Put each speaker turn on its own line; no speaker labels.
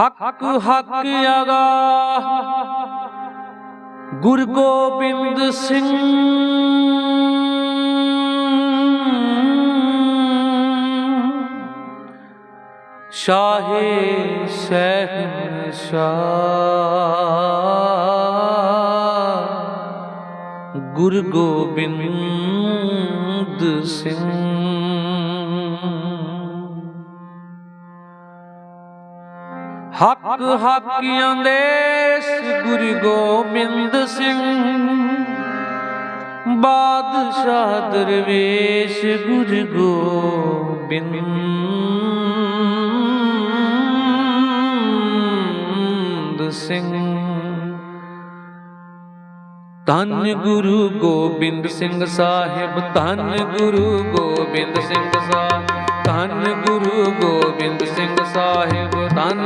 ਹੱਕ ਹੱਕ ਅਗਾ ਗੁਰ ਗੋਬਿੰਦ ਸਿੰਘ। ਸ਼ਾਹੇ ਸਹਿਨਸ਼ਾਹ। ਗੁਰ ਗੋਬਿੰਦ ਸਿੰਘ। ਹੱਕ ਹਾਕੀਆਂ ਦੇਸ ਗੁਰੂ ਗੋਬਿੰਦ ਸਿੰਘ। ਬਾਦਸ਼ਾਹ ਦਰਵੇਸ਼ ਗੁਰੂ ਗੋਬਿੰਦ ਸਿੰਘ। ਧੰਨ ਗੁਰੂ ਗੋਬਿੰਦ ਸਿੰਘ ਸਾਹਿਬ, ਧੰਨ ਗੁਰੂ ਗੋਬਿੰਦ ਸਿੰਘ ਸਾਹਿਬ, ਧੰਨ ਗੁਰੂ ਗੋਬਿੰਦ ਸਿੰਘ ਸਾਹਿਬ।